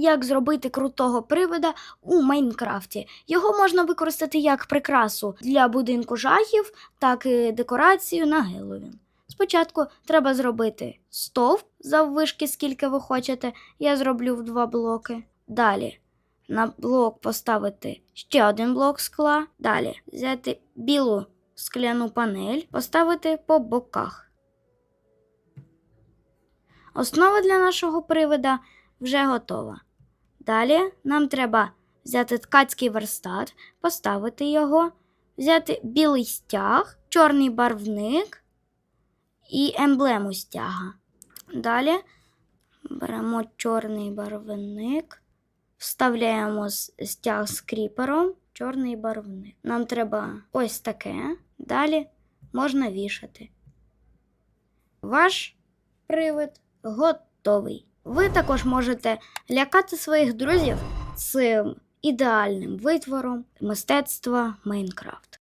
як зробити крутого привида у Майнкрафті. Його можна використати як прикрасу для будинку жахів, так і декорацію на Геловін. Спочатку треба зробити стовп заввишки, скільки ви хочете. Я зроблю в два блоки. Далі на блок поставити ще один блок скла. Далі взяти білу скляну панель, поставити по боках. Основа для нашого привида вже готова. Далі нам треба взяти ткацький верстат, поставити його, взяти білий стяг, чорний барвник і емблему стяга. Далі беремо чорний барвник, вставляємо стяг з кріпером, чорний барвник. Нам треба ось таке. Далі можна вішати. Ваш привид готовий. Ви також можете лякати своїх друзів цим ідеальним витвором мистецтва Майнкрафт.